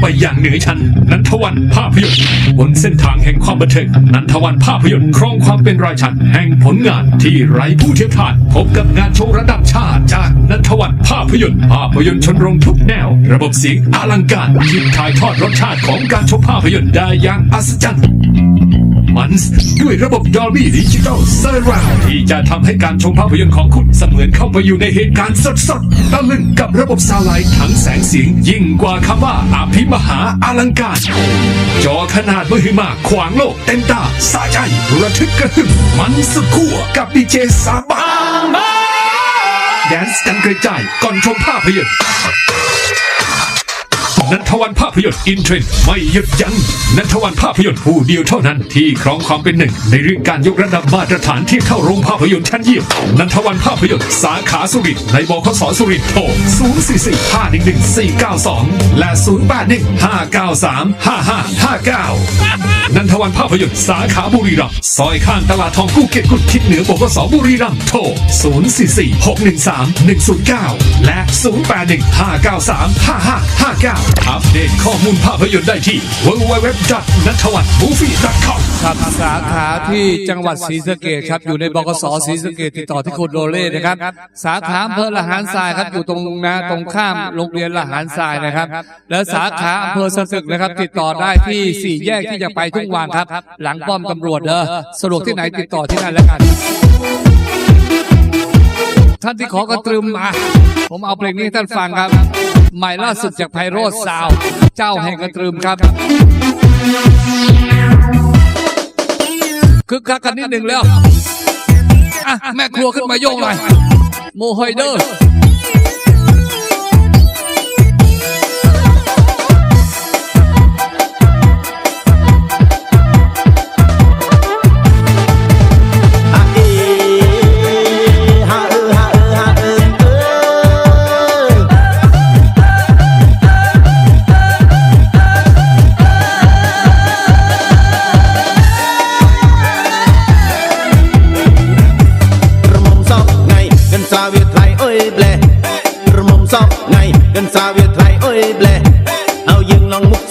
ไปอย่างเหนือชั้นนันทวันภาพยนตร์บนเส้นทางแห่งความบันเทิงนันทวันภาพยนตร์ครองความเป็นรายชั้นแห่งผลงานที่ไร้ผู้เทียบทานพบกับงานโชว์ระดับชาติจากนันทวันภาพยนตร์ภาพยนตร์ชนโรงทุกแนว ระบบเสียงอลังการที่ถ่ายทอดรสชาติของการชมภาพยนตร์ได้อย่างอัศจรรย์ ส์ด้วยระบบ Dolby Digital Surround ที่จะทำให้การชมภาพยนตร์ของคุณเสมือนเข้าไปอยู่ในเหตุการณ์สดๆตะลึงกับระบบซาวไลท์ทั้งแสงเสียงยิ่งกว่าคำว่าอภิมหาอลังการ จอขนาดมหึมาขวางโลกเต็มตาสะใจระทึกกระหึ่มมันสุดขั้วกับดีเจสาบานแดนซ์กันกระจายก่อนชมภาพยนตร์ นันทวันภาพยนตร์อินเทรนด์ไม่หยุดยัง้งนันทวันภาพยนตร์ผู้เดียวเท่านั้นที่ครองความเป็นหนึ่ง ในเรื่องการยกระดับมาตรฐานที่เข้าโรงภาพยนตร์ชั้นเยี่ยมนันทวันภาพยนตร์สาขาสุรินในบขสสุรินทร์โทร044 511 492 และ 081 593 5559 นันทวันภาพยนตร์สาขาบุรีรัมย์ซอยข้างตลาดทองกู้เกตกุดทิศเหนือบขสบุรีรัมย์โทร044 613 109 และ 081 593 5559อัปเดตข้อมูลภาพยนตร์ได้ที่ www. n a t h a w a n m o v i e c o m ครับสาขาที่จังหวัดศรีสะเกดครับ อยู่ในบกสศรีสะเกดติดต่อที่คุณโรเล่นะครับ สาขาอำเภอละหารทรายครับอยู่ตรงนะตรงข้ามโรงเรียนละหารทรายนะครับ และสาขาอำเภอสตึกนะครับ ติดต่อได้ที่สี่แยกที่จะไปทุ่งวางครับ หลังป้อมตำรวจเด้อสะดวกที่ไหนติดต่อที่นั่นแล้วกัน ท่านที่ขอกระตรึมมาผมเอาเพลงนี้ให้ท่านฟังครับ ใหม่ล่าสุดจากไพโรธซาว เจ้าแห่งกระตรึมครับคึกคักกันนิดหนึ่งแล้ว อะ แม่ครัวขึ้นมาโยกหน่อย โมไฮเดอร์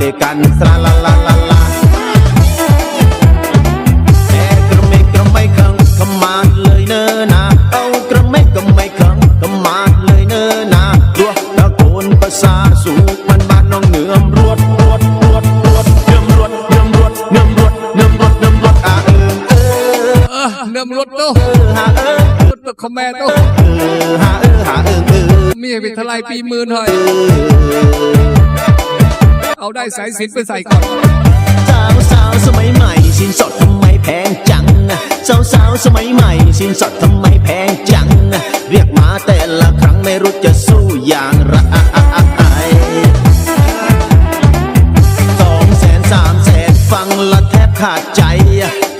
ទៅកាន់ស្រាឡាឡាឡាឡាអេក្រមេក្រមេខំខំមកលើយនៅណាអូក្រមេក្រមេខំខំមកលើយនៅណាទោះតកូនភាសាស៊ូមិនបាននងងឿមរួតរួតរួតរួតងឿមរួតងឿមរួតងឿមរួតងឿមរួតងឿមរួតអាអឺអឺងឿមរួតទៅហាអឺទៅខមែទៅហាអឺហាអឺមានវិទ្យាល័យ20000ហើយ ได้สายสินไปใส่ก่อนสาวสาวสมัยใหม่สินสดทำไมแพงจังสาวสาวสมัยใหม่สินสดทำไมแพงจัง เรียกมาแต่ละครั้งไม่รู้จะสู้อย่างไรสองแสนสามแสนฟังแล้วแทบขาดใจ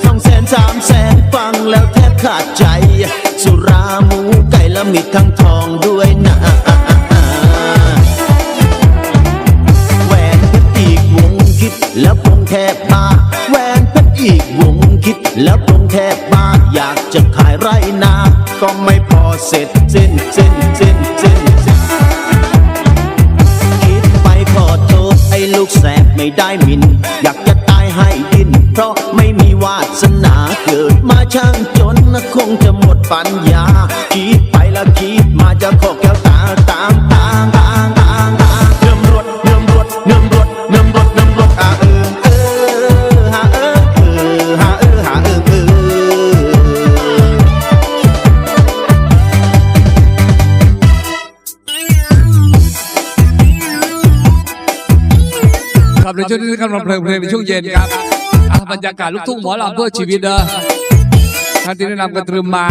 สองแสนสามแสนฟังแล้วแทบขาดใจ สุราหมูไก่และมีทั้งทองด้วย จะขายไรนา ก็ไม่พอเสร็จสิ้นสิ้นสิ้นสิ้นสิ้นคิดไปขอโทษไอ้ลูกแสบไม่ได้มิน อยากจะตายให้ดิน เพราะไม่มีวาสนาเกิดมาช่างจนนะคงจะหมดปัญญาคิดไปแล้วคิดมาจะขอแก้วตา ครับในช่วงนี้กำลังเพลินเพลงในช่วงเย็นครับอะบรรยากาศลูกทุ่งหมอลำเพื่อชีวิตเด้อท่านที่แนะนำกระตรึมมา